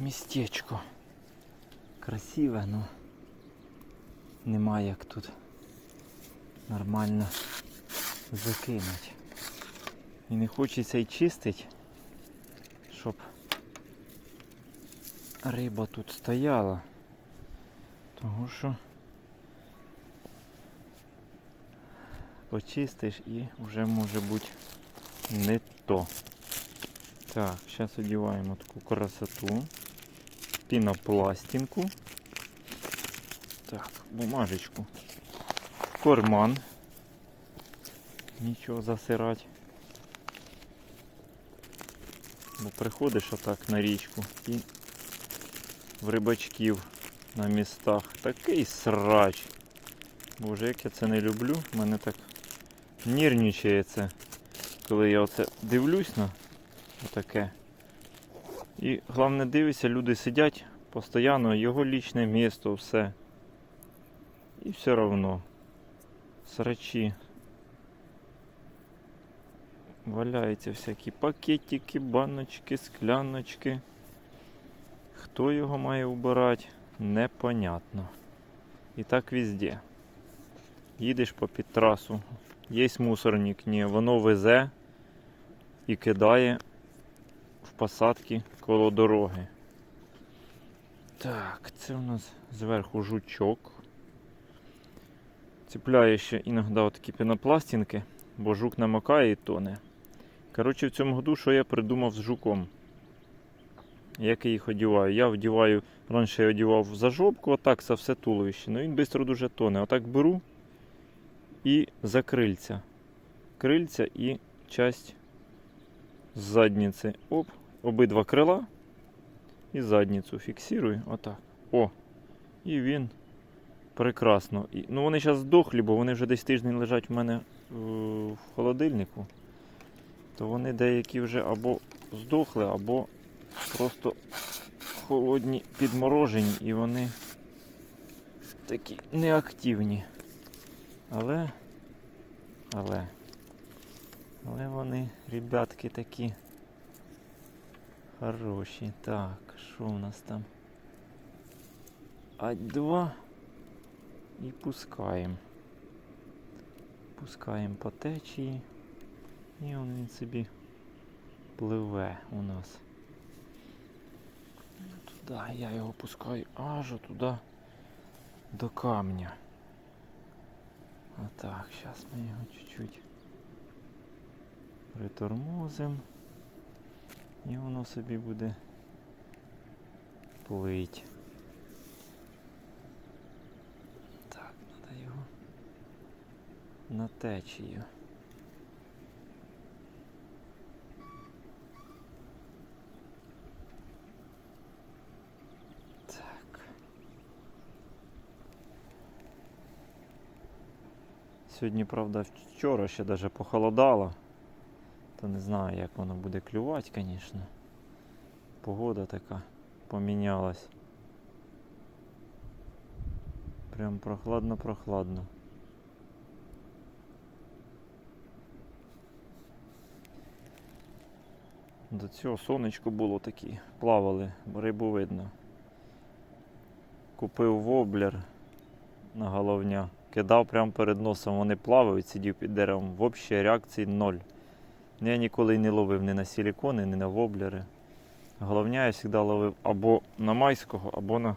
містечко. Красиве, але немає як тут нормально закинути. І не хочеться й чистить, щоб риба тут стояла. Тому що почистиш і вже може бути не то. Так, зараз одіваємо таку красоту. Пінопластинку. Так, бумажечку. Карман. Нічого засирати. Бо приходиш отак на річку і в рибачків на містах такий срач. Боже, як я це не люблю. Мене так нервничає це, коли я оце дивлюсь на таке. І головне дивишся, люди сидять постійно, його лічне місто, все. І все одно. Срачі. Валяються всякі пакетики, баночки, скляночки. Хто його має убирати, непонятно. І так везде. Їдеш по під трасу, є мусорник, ні, воно везе і кидає в посадки коло дороги. Так, це у нас зверху жучок. Цепляє ще іноді такі пінопластинки, бо жук намокає і тоне. Коротше, в цьому году що я придумав з жуком. Як я їх одіваю? Я вдіваю, раніше я одівав за жопку, отак за все туловище. Ну він швидко дуже тоне. Отак беру і за крильця. Крильця і часть з задниці. Оп, обидва крила і задницю фіксую. Отак. О! І він прекрасно. І, ну вони зараз здохлі, бо вони вже десь тиждень лежать у мене е, в холодильнику. То вони деякі вже або здохли, або просто холодні, підморожені і вони такі неактивні. Але, але, але вони, ребятки, такі хороші. Так, що у нас там? А два і пускаємо. Пускаємо по течії. І он він собі пливе у нас. Туди я його пускаю аж туди до камня. Отак, зараз ми його чуть-чуть притормозимо. І воно собі буде плить. Так, треба його на течію. Сьогодні, правда, вчора ще даже похолодало. То не знаю, як воно буде клювати, звісно. Погода така помінялась. Прям прохладно-прохладно. До цього сонечко було такі, плавали, рибу видно. Купив воблер на головня, кидав прямо перед носом, вони плавають, сидів під деревом. Взагалі реакції ноль. Я ніколи не ловив ні на силікони, ні на воблери. Головня я завжди ловив або на майського, або на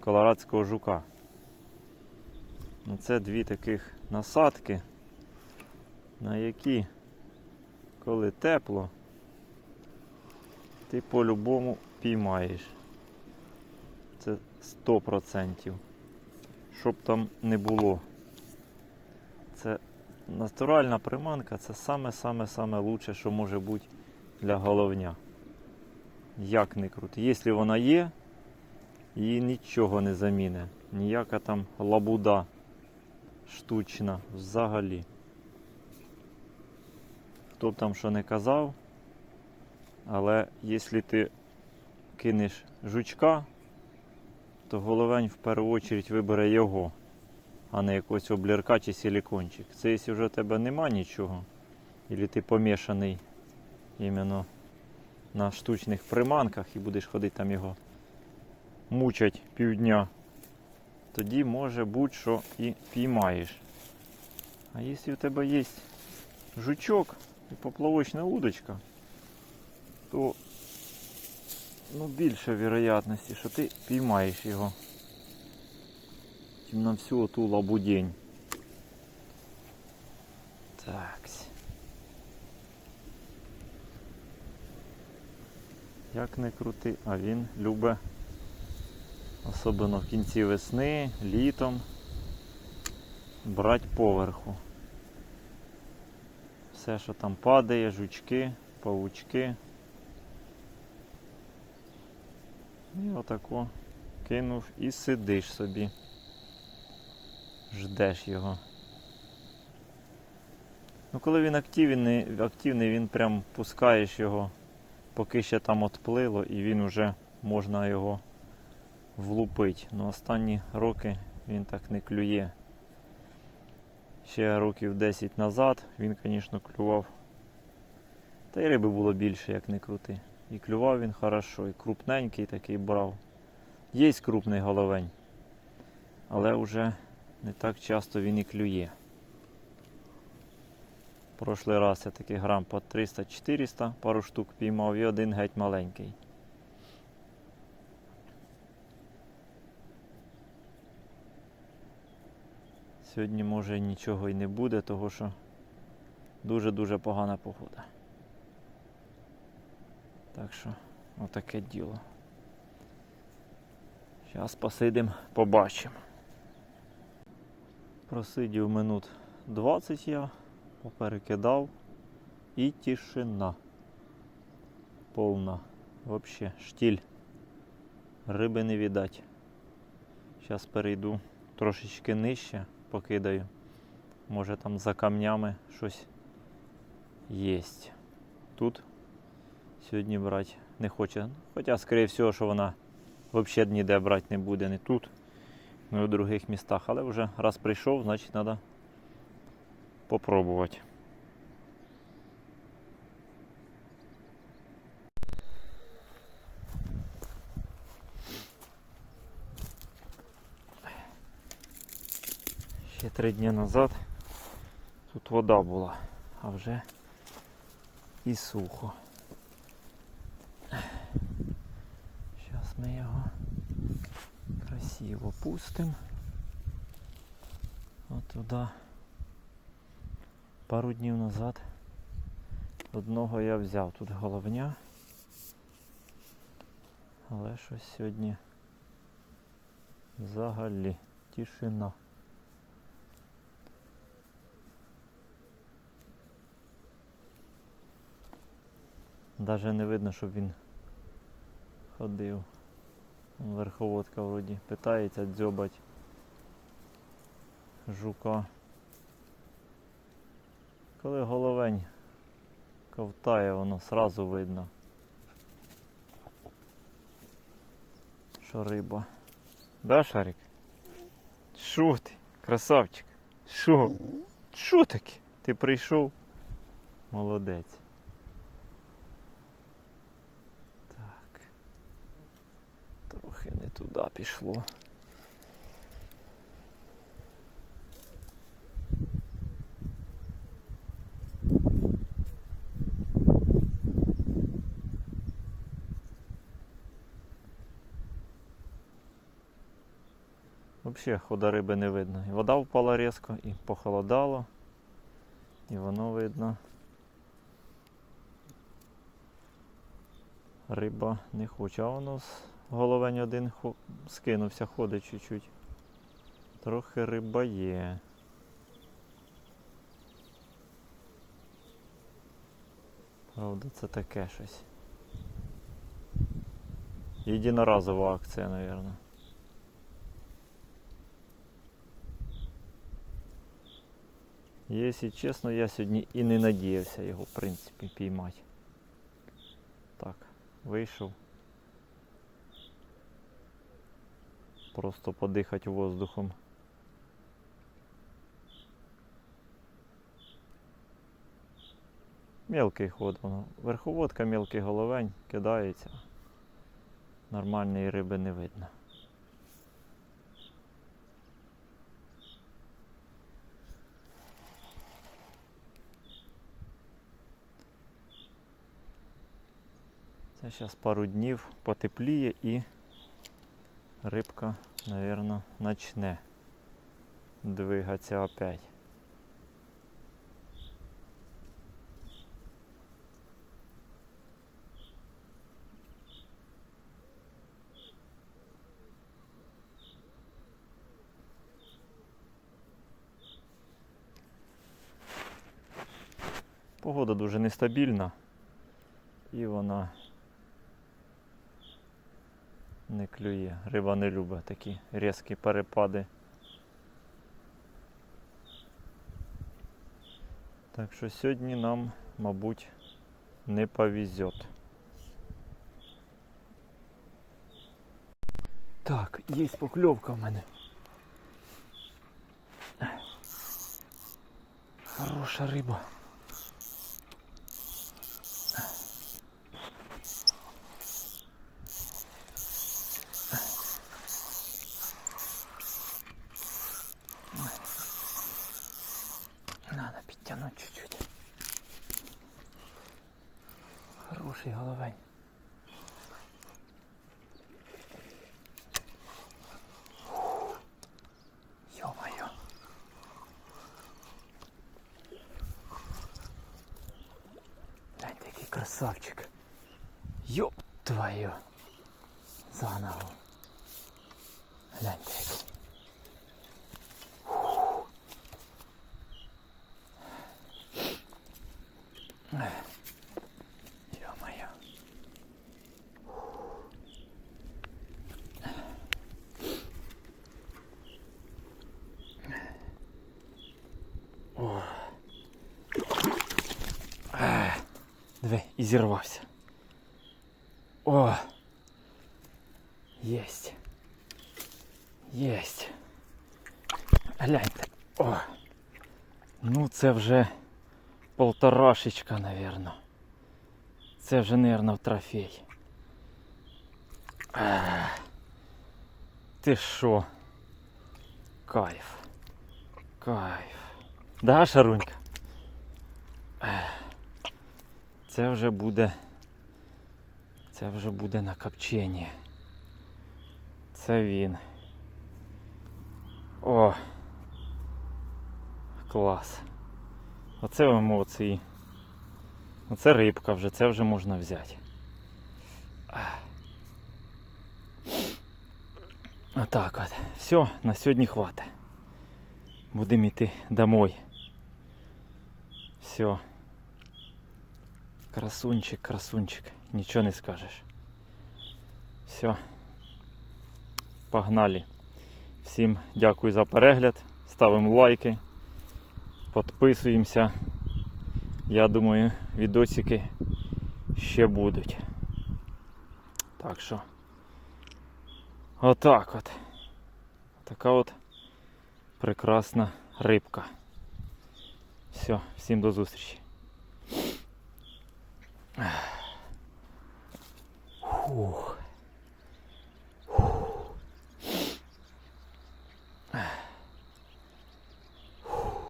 колорадського жука. Це дві таких насадки, на які, коли тепло, ти по-любому піймаєш. Це 100%. Щоб там не було. Це натуральна приманка це саме-саме-саме лучше, що може бути для головня. Як не крути. Якщо вона є, її нічого не заміне. Ніяка там лабуда штучна взагалі. Хто б там що не казав, але якщо ти кинеш жучка, то головень в першу чергу вибере його а не якогось облірка чи силікончик. Це якщо вже у тебе нема нічого, або ти помішаний іменно на штучних приманках і будеш ходити там його мучать півдня, тоді може бути, що і піймаєш. А якщо в тебе є жучок і поплавочна удочка, то ну, більше вероятності, що ти піймаєш його. Чим на всю оту лабудень. Так. Як не крути, а він любить, особливо в кінці весни, літом, брати поверху. Все, що там падає, жучки, павучки. І отако кинув і сидиш собі. Ждеш його. Ну, коли він активний, активний він прям пускаєш його, поки ще там отплило, і він вже можна його влупити. Ну останні роки він так не клює. Ще років 10 назад він, звісно, клював. Та й риби було більше, як не крути. І клював він хорошо, і крупненький такий брав. Є крупний головень, але вже не так часто він і клює. Прошлий раз я такий грам по 300-400, пару штук піймав і один геть маленький. Сьогодні може нічого і не буде, того що дуже-дуже погана погода. Так що, отаке діло. Зараз посидимо, побачимо. Просидів минут 20 я, поперекидав і тишина. Повна. Вообще штіль. Риби не віддать. Зараз перейду трошечки нижче, покидаю. Може там за камнями щось є. Тут сьогодні брати не хоче. Хоча, скоріше всього, що вона взагалі ніде брати не буде, не тут, не у других містах. Але вже раз прийшов, значить треба попробувати. Ще три дні назад тут вода була, а вже і сухо. Зараз ми його пустимо. От туди. Пару днів назад одного я взяв тут головня. Але щось сьогодні взагалі тишина. Даже не видно, щоб він ходив. Верховодка вроді питається дзьобать жука. Коли головень ковтає, воно сразу видно. Що риба. Да, Шарик? Шо ти? Красавчик. Що? Що таке? Ти прийшов? Молодець. Так. Трохи не туди пішло. Взагалі хода риби не видно. І вода впала різко, і похолодало, і воно видно. Риба не хоче, а воно головень один скинувся, ходить чуть-чуть. Трохи риба є. Правда, це таке щось. Єдиноразова акція, мабуть. Якщо чесно, я сьогодні і не надіявся його, в принципі, піймати. Так, вийшов. просто подихати воздухом. Мілкий ход воно. Верховодка мілкий головень кидається. Нормальної риби не видно. Це зараз пару днів потепліє і рибка, мабуть, почне двигатися опять. Погода дуже нестабільна і вона не клює. Риба не любить такі різкі перепади. Так що сьогодні нам, мабуть, не повезет. Так, є покльовка в мене. Хороша риба. Хороший головень. Ё-моё. Глянь, який красавчик. Ёб твою. Заново. Гляньте який. Ё-моё. Диви, і зірвався. О. Єсть. Єсть. Гляньте. О. Ну це вже полторашечка, наверно. Це вже, наверно, в трофей. Ех. Ти що? Кайф. Кайф. Да, Шарунька? Ех. Це вже буде. Це вже буде на копченні. Це він. О! Клас. Оце емоції. Оце рибка вже, це вже можна взяти. Отак от. Все, на сьогодні хватить. Будемо йти домой. Все. Красунчик, красунчик. Нічого не скажеш. Все. Погнали. Всім дякую за перегляд. Ставимо лайки. Підписуємося. Я думаю, відосики ще будуть. Так що. Отак от. Така от прекрасна рибка. Все, всім до зустрічі. Фух.